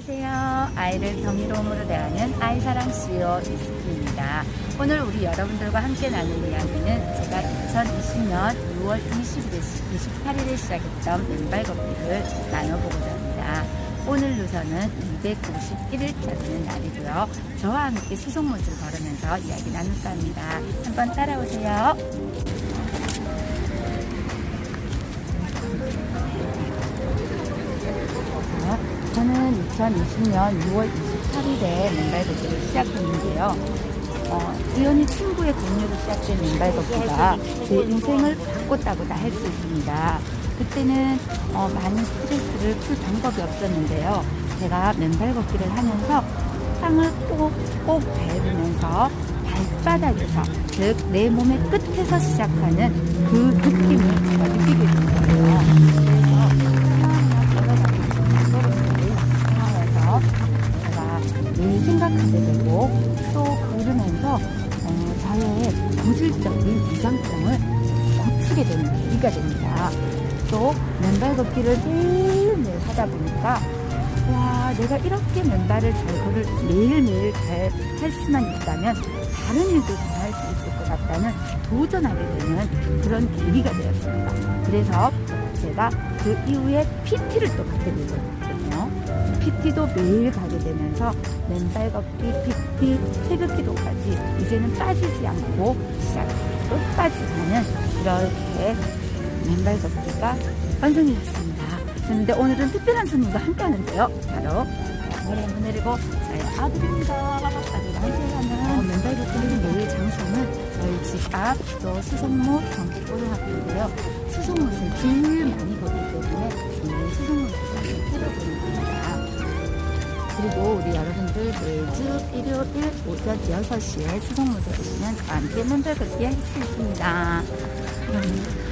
안녕하세요. 아이를 경이로움으로 대하는 아이사랑 CEO 이스키입니다. 오늘 우리 여러분들과 함께 나눌 이야기는 제가 2020년 6월 20일, 28일에 시작했던 맨발 걷기를 나눠보고자 합니다. 오늘로서는 251일차 되는 날이고요. 저와 함께 수송못을 걸으면서 이야기 나눌까 합니다. 한번 따라오세요. 2020년 6월 28일에 맨발 걷기를 시작했는데요. 어, 우연히 친구의 공유로 시작된 맨발 걷기가 제 인생을 바꿨다고나 할 수 있습니다. 그때는 어, 많은 스트레스를 풀 방법이 없었는데요. 제가 맨발 걷기를 하면서 땅을 꼭꼭 밟으면서 발바닥에서 즉 내 몸의 끝에서 시작하는 그 느낌을 제가 느끼게 됐어요. 고질적인 이상성을 고치게 되는 계기가 됩니다. 또 맨발 걷기를 매일매일 하다 보니까 와 내가 이렇게 맨발을 잘 걸을 매일매일 잘 할 수만 있다면 다른 일도 잘 할 수 있을 것 같다는 도전하게 되는 그런 계기가 되었습니다. 그래서 제가 그 이후에 PT를 또 갖게 되거든요. PT도 매일 가게 되면서 맨발 걷기, PT, 새벽 기도까지 이제는 빠지지 않고 시작 끝까지 가는 이렇게 맨발 걷기가 완성이 됐습니다. 그런데 오늘은 특별한 손님과 함께 하는데요. 바로 머리 한번 내리고 저희 아들입니다. 아들과 함께 하는 맨발 걷기는 내일 장소는 저희 집 앞 또 수성모 경기고등학교인데요. 수성못을 제일 많이 보기 때문에 겁니다. 그리고 우리 여러분들 매주 일요일 오전 6시에 수성못에 오시면 저와 함께 맨발 걷기 할수 있습니다. 그럼